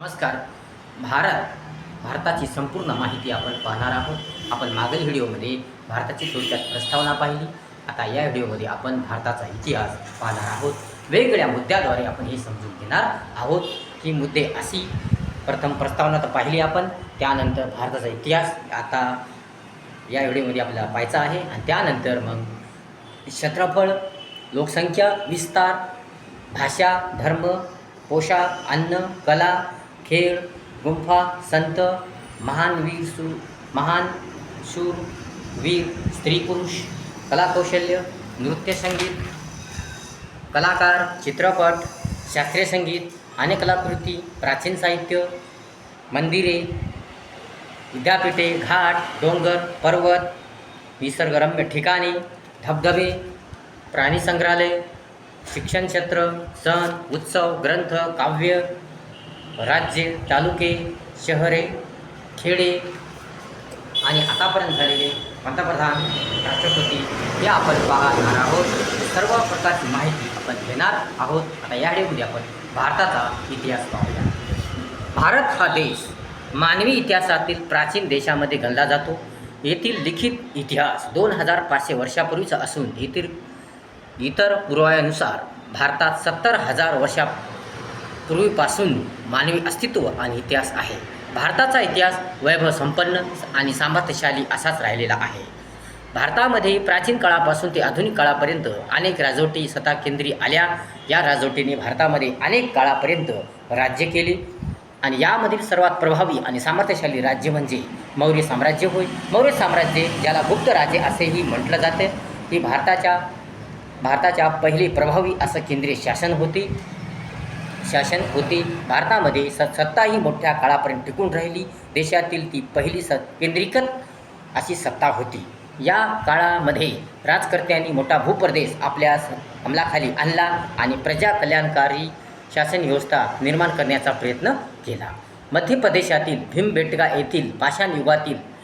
नमस्कार. भारत भारताची संपूर्ण माहिती आपण पाहणार आहोत. आपण मागील व्हिडिओमध्ये भारताची थोडक्यात प्रस्तावना पाहिली. आता या व्हिडिओमध्ये आपण भारताचा इतिहास पाहणार आहोत. वेगवेगळ्या मुद्द्याद्वारे आपण हे समजून घेणार आहोत. ही मुद्दे अशी प्रथम प्रस्तावना तर पाहिली आपण. त्यानंतर भारताचा इतिहास आता या व्हिडिओमध्ये आपल्याला पाहायचा आहे. आणि त्यानंतर मग क्षेत्रफळ लोकसंख्या विस्तार भाषा धर्म पोशाख अन्न कला खेळ गुंफा संत महान वीर सू महान शूर वीर स्त्री पुरुष कलाकौशल्य नृत्यसंगीत कलाकार चित्रपट शास्त्रीय संगीत अनेक कलाकृती प्राचीन साहित्य मंदिरे विद्यापीठे घाट डोंगर पर्वत निसर्गरम्य ठिकाणे धबधबे प्राणी संग्रहालय शिक्षण क्षेत्र सण उत्सव ग्रंथ काव्य राज्य तालुके शहरे खेडे आणि आतापर्यंत झालेले पंतप्रधान राष्ट्रपती हे आपण पाहणार आहोत. सर्व प्रकारची माहिती आपण घेणार आहोत. आता या व्हिडिओमध्ये आपण भारताचा इतिहास पाहूया. भारत हा देश मानवी इतिहासातील प्राचीन देशामध्ये गणला जातो. येथील लिखित इतिहास दोन हजार पाचशे वर्षापूर्वीचा असून येथील इतर पुराव्यानुसार भारतात सत्तर हजार वर्षा पूर्वीपासून मानवी अस्तित्व आणि इतिहास आहे. भारताचा इतिहास वैभव संपन्न आणि सामर्थ्यशाली असाच राहिलेला आहे. भारतामध्ये प्राचीन काळापासून ते आधुनिक काळापर्यंत अनेक राजवटी सत्ता केंद्री आल्या. या राजवटीने भारतामध्ये अनेक काळापर्यंत राज्य केले आणि यामधील सर्वात प्रभावी आणि सामर्थ्यशाली राज्य म्हणजे मौर्य साम्राज्य होय. मौर्य साम्राज्य ज्याला गुप्त राजे असेही म्हटलं जाते ही भारताच्या भारताच्या पहिली प्रभावी असं केंद्रीय शासन होते. शासन होते. भारतामध्ये स सत्ता ही मोठ्या काळापर्यंत टिकून राहिली. देशातील ती पहिली स केंद्रीकृत अशी सत्ता होती. या काळामध्ये राजकर्त्यांनी मोठा भूप्रदेश आपल्या अंमलाखाली आणला आणि प्रजा कल्याणकारी शासन व्यवस्था निर्माण करण्याचा प्रयत्न केला. मध्य प्रदेशातील भीमबेटका येथील पाषाण युगातील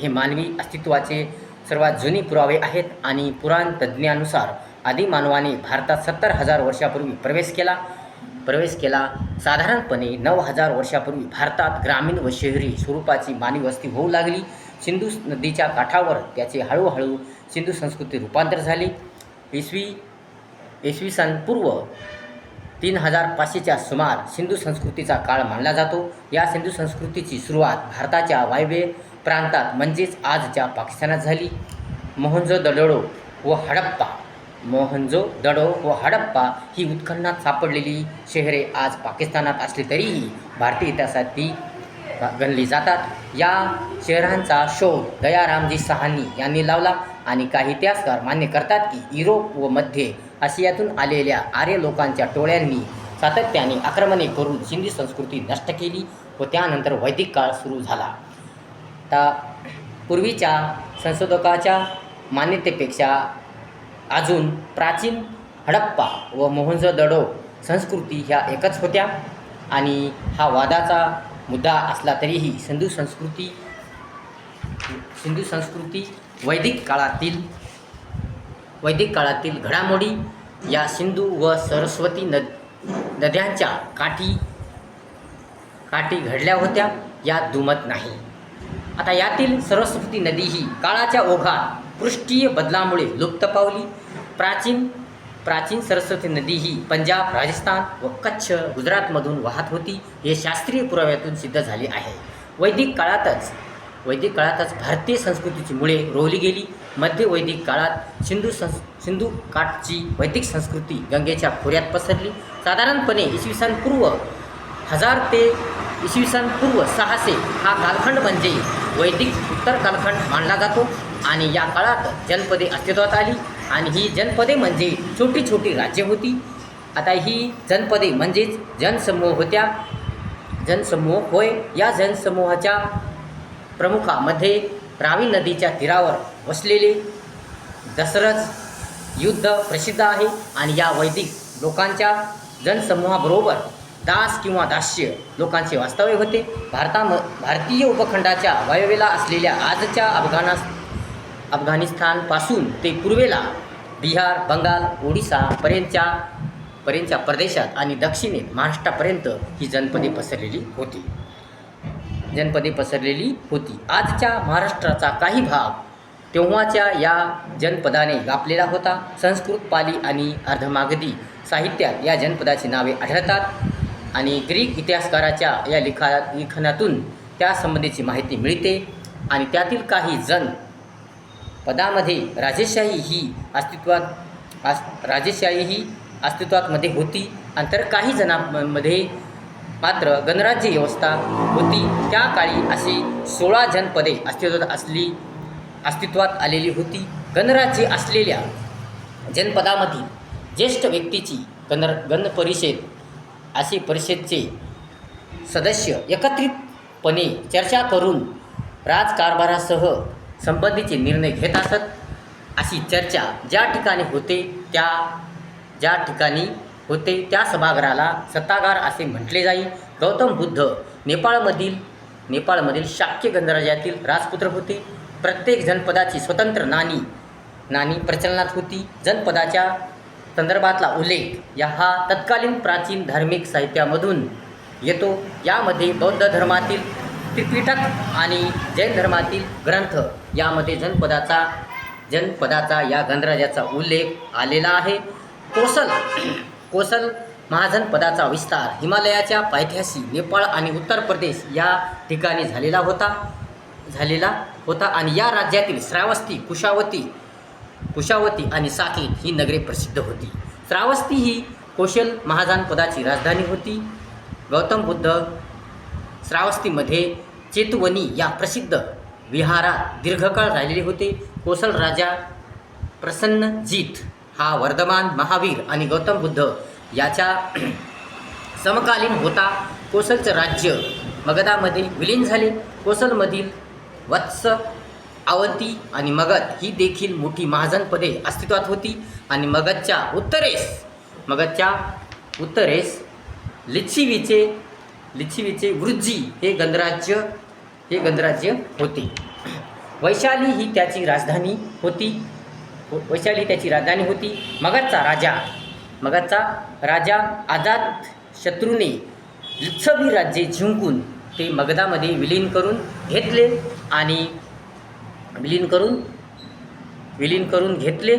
हे मानवी अस्तित्वाचे सर्वात जुनी पुरावे आहेत आणि पुराण तज्ज्ञानुसार आदिमानवाने भारतात सत्तर हजार वर्षापूर्वी प्रवेश केला. प्रवेश केला. साधारणपणे नऊ हजार वर्षापूर्वी भारतात ग्रामीण व शहरी स्वरूपाची मानवी वस्ती होऊ लागली. सिंधू नदीच्या काठावर त्याचे हळूहळू सिंधू संस्कृती रूपांतर झाले. इसवी इसवी सन पूर्व तीन हजार पाचशेच्या सुमार सिंधू संस्कृतीचा काळ मानला जातो. या सिंधू संस्कृतीची सुरुवात भारताच्या वायव्य प्रांतात म्हणजेच आजच्या पाकिस्तानात झाली. मोहंजो दडोडो व हडप्पा मोहनजो दडो व हडप्पा ही उत्खननात सापडलेली शहरे आज पाकिस्तानात असली तरीही भारतीय इतिहासात ती गणली जातात. या शहरांचा शोध दयारामजी सहानी यांनी लावला आणि काही इतिहासकार मान्य करतात की युरोप व मध्य आशियातून आलेल्या आर्य लोकांच्या टोळ्यांनी सातत्याने आक्रमणे करून सिंधी संस्कृती नष्ट केली व त्यानंतर वैदिक काळ सुरू झाला. आता पूर्वीच्या संशोधकाच्या मान्यतेपेक्षा अजून प्राचीन हडप्पा व मोहंजोदडो संस्कृती ह्या एकच होत्या. आणि हा वादाचा मुद्दा असला तरीही सिंधू संस्कृती सिंधू संस्कृती वैदिक काळातील वैदिक काळातील घडामोडी या सिंधू व सरस्वती नद नद्यांच्या काठी काठी घडल्या होत्या. यात दुमत नाही. आता यातील सरस्वती नदी ही काळाच्या ओघात पृष्ठीय बदलामुळे लुप्त पावली. प्राचीन प्राचीन सरस्वती नदी ही पंजाब राजस्थान व कच्छ गुजरातमधून वाहत होती. हे शास्त्रीय पुराव्यातून सिद्ध झाले आहे. वैदिक काळातच वैदिक काळातच भारतीय संस्कृतीची मुळे रोवली गेली. मध्य वैदिक काळात सिंधू संस् सिंधू काठची वैदिक संस्कृती गंगेच्या खोऱ्यात पसरली. साधारणपणे इसवी सन पूर्व हजार ते इसवी सन पूर्व सहाशे हा कालखंड म्हणजे वैदिक उत्तर कालखंड मानला जातो. आणि या काळात जनपदे अस्तित्वात आली आणि ही जनपदे म्हणजे छोटी छोटी राज्ये होती. आता ही जनपदे म्हणजेच जनसमूह होत्या. जनसमूह होय. या जनसमूहाच्या प्रमुखामध्ये रावी नदीच्या तीरावर वसलेले दसरथ युद्ध प्रसिद्ध आहे आणि या वैदिक लोकांच्या जनसमूहाबरोबर दास किंवा दास्य लोकांचे वास्तव्य होते. भारताम भारतीय उपखंडाच्या वायव्येला असलेल्या आजच्या अफगाणा अफगाणिस्तानपासून ते पूर्वेला बिहार बंगाल ओडिसापर्यंतच्या पर्यंतच्या प्रदेशात आणि दक्षिणेत महाराष्ट्रापर्यंत ही जनपदे पसरलेली होती. जनपदे पसरलेली होती. आजच्या महाराष्ट्राचा काही भाग तेव्हाच्या या जनपदाने व्यापलेला होता. संस्कृत पाली आणि अर्धमागधी साहित्यात या जनपदाची नावे आढळतात आणि ग्रीक इतिहासकाराच्या या लिखा लिखाणातून त्यासंबंधीची माहिती मिळते आणि त्यातील काही जण पदामध्ये राजेशाही ही अस्तित्वात आस राजेशाही ही अस्तित्वातमध्ये होती. आणि तर काही जणांमध्ये मात्र गणराज्य व्यवस्था होती. त्या काळी अशी सोळा जनपदे अस्तित्वात असली अस्तित्वात आलेली होती. गणराज्य असलेल्या जनपदामधील ज्येष्ठ व्यक्तीची गण गणपरिषद अशी परिषदचे सदस्य एकत्रितपणे चर्चा करून राजकारभारासह संबंधीचे निर्णय घेत असत. अशी चर्चा ज्या ठिकाणी होते त्या ज्या ठिकाणी होते त्या सभागृहाला सत्तागार असे म्हटले जाई. गौतम बुद्ध नेपाळमधील नेपाळमधील शाक्य गणराज्यातील राजपुत्र होते. प्रत्येक जनपदाची स्वतंत्र नाणी नाणी प्रचलनात होती. जनपदाच्या संदर्भातला उल्लेख या हा तत्कालीन प्राचीन धार्मिक साहित्यामधून येतो. यामध्ये बौद्ध धर्मातील त्रिपिटक आणि जैन धर्मातील ग्रंथ यामध्ये जनपदाचा जनपदाचा या गणराज्याचा उल्लेख आलेला आहे. कोसल कोसल महाजनपदाचा विस्तार हिमालयाच्या पायथ्याशी नेपाळ आणि उत्तर प्रदेश या ठिकाणी झालेला होता झालेला होता आणि या राज्यातील श्रावस्ती कुशावती कुशावती आणि साकेत ही नगरे प्रसिद्ध होती. श्रावस्ती ही कौशल महाजनपदाची राजधानी होती. गौतम बुद्ध श्रावस्तीमध्ये चेतवनी या प्रसिद्ध विहारात दीर्घकाळ राहिलेले होते. कोसल राजा प्रसन्नजीत हा वर्धमान महावीर आणि गौतम बुद्ध याच्या समकालीन होता. कोसलचं राज्य मगधामध्ये विलीन झाले. कोसलमधील वत्स अवंती आणि मगध ही देखील मोठी महाजनपदे अस्तित्वात होती. आणि मगधच्या उत्तरेस मगधच्या उत्तरेस लिच्छिवीचे लिच्छिवीचे वृज्जी हे गणराज्य हे गणराज्य होते. वैशाली ही त्याची राजधानी होती. वैशाली त्याची राजधानी होती. मगधचा राजा मगधचा राजा आजाद शत्रूने लिच्छवी राज्ये जिंकून ते मगधामध्ये विलीन करून घेतले आणि विलीन करून विलीन करून घेतले.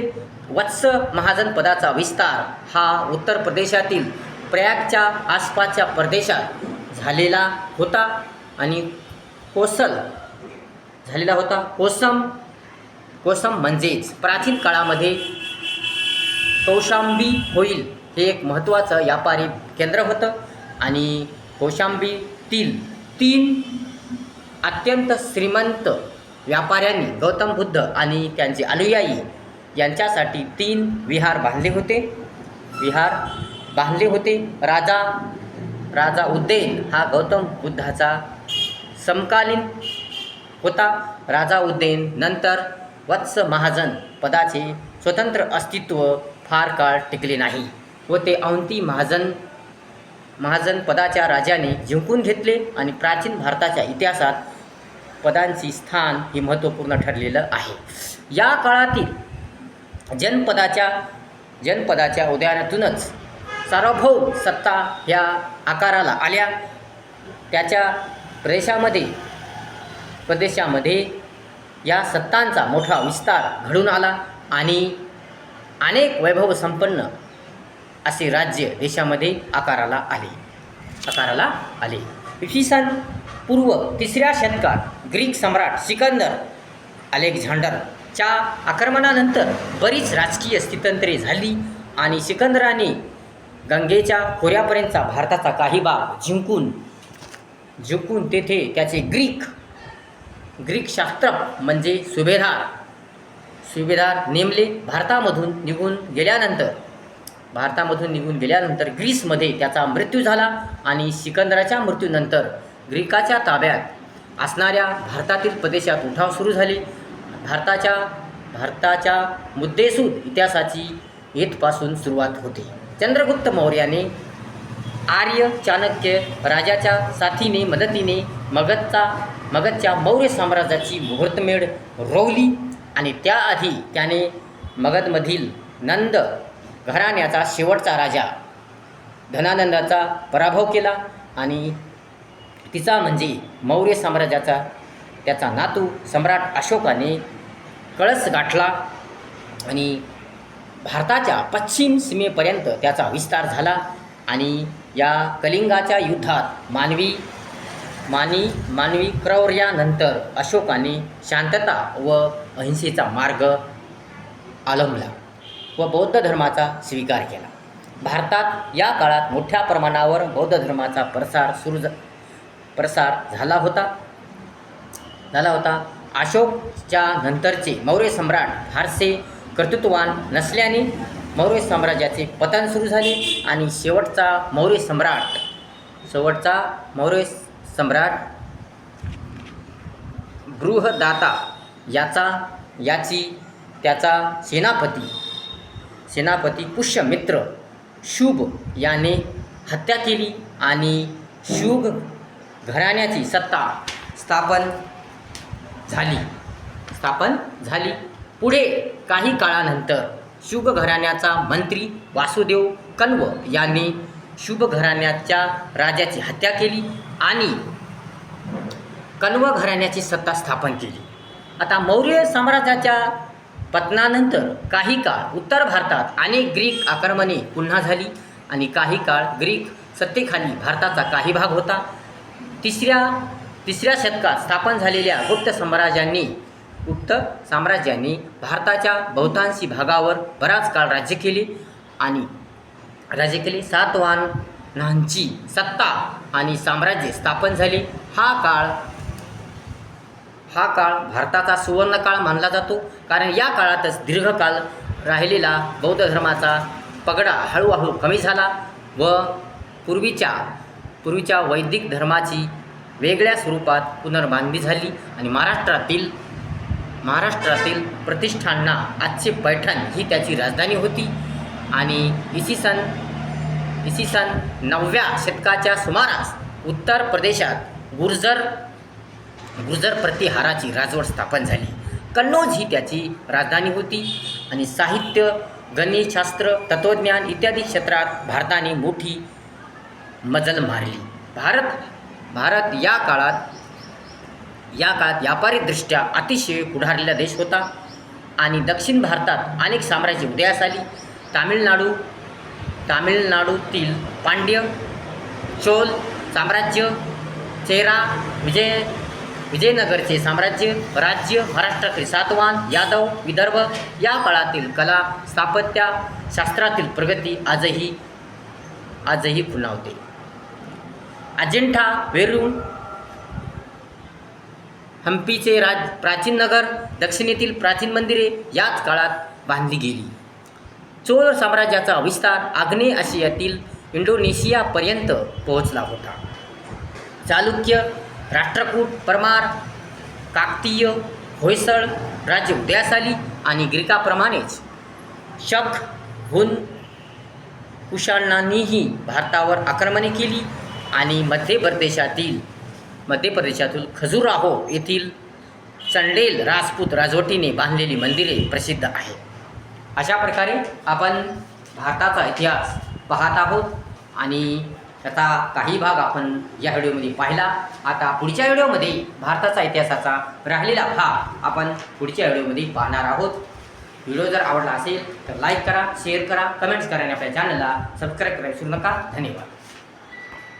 वत्स महाजन पदाचा विस्तार हा उत्तर प्रदेशातील प्रयागच्या आसपासच्या प्रदेशात झालेला होता आणि कोसल झालेला होता. कोसम कोसम म्हणजेच प्राचीन काळामध्ये कौशांबी होईल हे एक महत्त्वाचं व्यापारी केंद्र होतं. आणि कौशांबीतील तीन अत्यंत श्रीमंत व्यापाऱ्यांनी गौतम बुद्ध आणि त्यांचे अनुयायी यांच्यासाठी तीन विहार बांधले होते. विहार बांधले होते. राजा राजा उद्दैन हा गौतम बुद्धाचा समकालीन होता. राजा उद्दैन नंतर वत्स महाजन पदाचे स्वतंत्र अस्तित्व फार काळ टिकले नाही व ते औंती महाजन महाजन पदाच्या राजाने जिंकून घेतले आणि प्राचीन भारताच्या इतिहासात पदांची स्थान हे महत्त्वपूर्ण ठरलेलं आहे. या काळातील जनपदाच्या जनपदाच्या उदयानातूनच सार्वभौम सत्ता ह्या आकाराला आल्या. त्याच्या प्रदेशामध्ये प्रदेशामध्ये या सत्तांचा मोठा विस्तार घडून आला आणि अनेक वैभव संपन्न असे राज्य देशामध्ये आकाराला आले. आकाराला आले. इसवी सन पूर्व तिसऱ्या शतकात ग्रीक सम्राट सिकंदर अलेक्झांडरच्या आक्रमणानंतर बरीच राजकीय स्थितंत्रे झाली आणि सिकंदराने गंगेच्या खोऱ्यापर्यंतचा भारताचा काही भाग जिंकून जिंकून तेथे त्याचे ग्रीक ग्रीक शास्त्र म्हणजे सुभेदार. सुभेदार नेमले भारतामधून निघून गेल्यानंतर भारतामधून निघून गेल्यानंतर ग्रीसमध्ये त्याचा मृत्यू झाला आणि सिकंदराच्या मृत्यूनंतर ग्रीकाच्या ताब्यात असणाऱ्या भारतातील प्रदेशात उठाव सुरू झाले. भारताच्या भारताच्या मुद्देसूद इतिहासाची येथपासून सुरुवात होते. चंद्रगुप्त मौर्याने आर्य चाणक्य राजाच्या साथीने मदतीने मगधचा मगधच्या मौर्य साम्राज्याची मुहूर्तमेढ रोवली आणि त्याआधी त्याने मगधमधील नंद घराण्याचा शेवटचा राजा धनानंदाचा पराभव केला आणि तिचा म्हणजे मौर्य साम्राज्याचा त्याचा नातू सम्राट अशोकाने कळस गाठला आणि भारताच्या पश्चिम सीमेपर्यंत त्याचा विस्तार झाला. आणि या कलिंगाच्या युद्धात मानवी मानी मानवी क्रौर्यानंतर अशोकाने शांतता व अहिंसेचा मार्ग आलंबला व बौद्ध धर्माचा स्वीकार केला. भारतात या काळात मोठ्या प्रमाणावर बौद्ध धर्माचा प्रसार सुरू प्रसार झाला होता. झाला होता. अशोकच्या नंतरचे मौर्य सम्राट फारसे कर्तृत्ववान नसल्याने मौर्य साम्राज्याचे पतन सुरू झाले आणि शेवटचा मौर्य सम्राट शेवटचा मौर्य सम्राट बृहदाता याचा याची त्याचा सेनापती सेनापती पुष्यमित्र शुभ याने हत्या केली आणि शुभ घराण्याची सत्ता स्थापन झाली. स्थापन झाली. पुढे काही काळानंतर शुभ घराण्याचा मंत्री वासुदेव कण्व यांनी शुभ घराण्याच्या राजाची हत्या केली आणि कण्व घराण्याची सत्ता स्थापन केली. आता मौर्य साम्राज्याच्या पतनानंतर काही काळ उत्तर भारतात अनेक ग्रीक आक्रमणे पुन्हा झाली आणि काही काळ ग्रीक सत्तेखाली भारताचा काही भाग होता. तिसऱ्या तिसऱ्या शतकात स्थापन झालेल्या गुप्त साम्राज्यांनी गुप्त साम्राज्यांनी भारताच्या बहुतांशी भागावर बराच काळ राज्य केले आणि राज्य केले. सातवाहनांची सत्ता आणि साम्राज्य स्थापन झाले. हा काळ हा काळ भारताचा सुवर्णकाळ मानला जातो. कारण या काळातच दीर्घकाळ राहिलेला बौद्ध धर्माचा पगडा हळूहळू कमी झाला व पूर्वीच्या पूर्वीच्या वैदिक धर्माची वेगळ्या स्वरूपात पुनर्बांधणी झाली आणि महाराष्ट्रातील महाराष्ट्रातील प्रतिष्ठानना आजचे पैठण ही त्याची राजधानी होती. आणि इसवी सन इसवी सन नवव्या शतकाच्या सुमारास उत्तर प्रदेशात गुर्जर गुर्जर प्रतिहाराची राजवट स्थापन झाली. कन्नौज ही त्याची राजधानी होती. आणि साहित्य गणितशास्त्र तत्त्वज्ञान इत्यादी क्षेत्रात भारताने मोठी मजल मारली. भारत भारत या काळात या काळात व्यापारीदृष्ट्या अतिशय पुढारलेला देश होता. आणि दक्षिण भारतात अनेक साम्राज्य उदयास आली. तामिळनाडू तामिळनाडूतील पांड्य चोल साम्राज्य चेरा विजय विजयनगरचे साम्राज्य राज्य महाराष्ट्रातील सातवान यादव विदर्भ या काळातील कला स्थापत्य शास्त्रातील प्रगती आजही आजही खुणावते अजिंठा वेरूळ हम्पीचे राज प्राचीन नगर दक्षिणेतील प्राचीन मंदिरे याच काळात बांधली गेली. चोळ साम्राज्याचा विस्तार आग्नेय आशियातील इंडोनेशियापर्यंत पोहोचला होता. चालुक्य राष्ट्रकूट परमार काकतीय होयसळ राज्य उदयास आली आणि ग्रीकाप्रमाणेच. शक हुन कुशाणांनीही भारतावर आक्रमणे केली आणि मध्य प्रदेशातील मध्य प्रदेशातील खजुराहो येथील चंडेल राजपूत राजवटीने बांधलेली मंदिरे प्रसिद्ध आहेत. अशा प्रकारे आपण भारताचा इतिहास पाहत आहोत आणि त्याचा काही भाग आपण या व्हिडिओमध्ये पाहिला. आता पुढच्या व्हिडिओमध्ये भारताचा इतिहासाचा राहिलेला भाग आपण पुढच्या व्हिडिओमध्ये पाहणार आहोत. व्हिडिओ जर आवडला असेल तर लाईक करा शेअर करा कमेंट्स करा आणि आपल्या चॅनलला सबस्क्राईब करायला विसरू नका. धन्यवाद.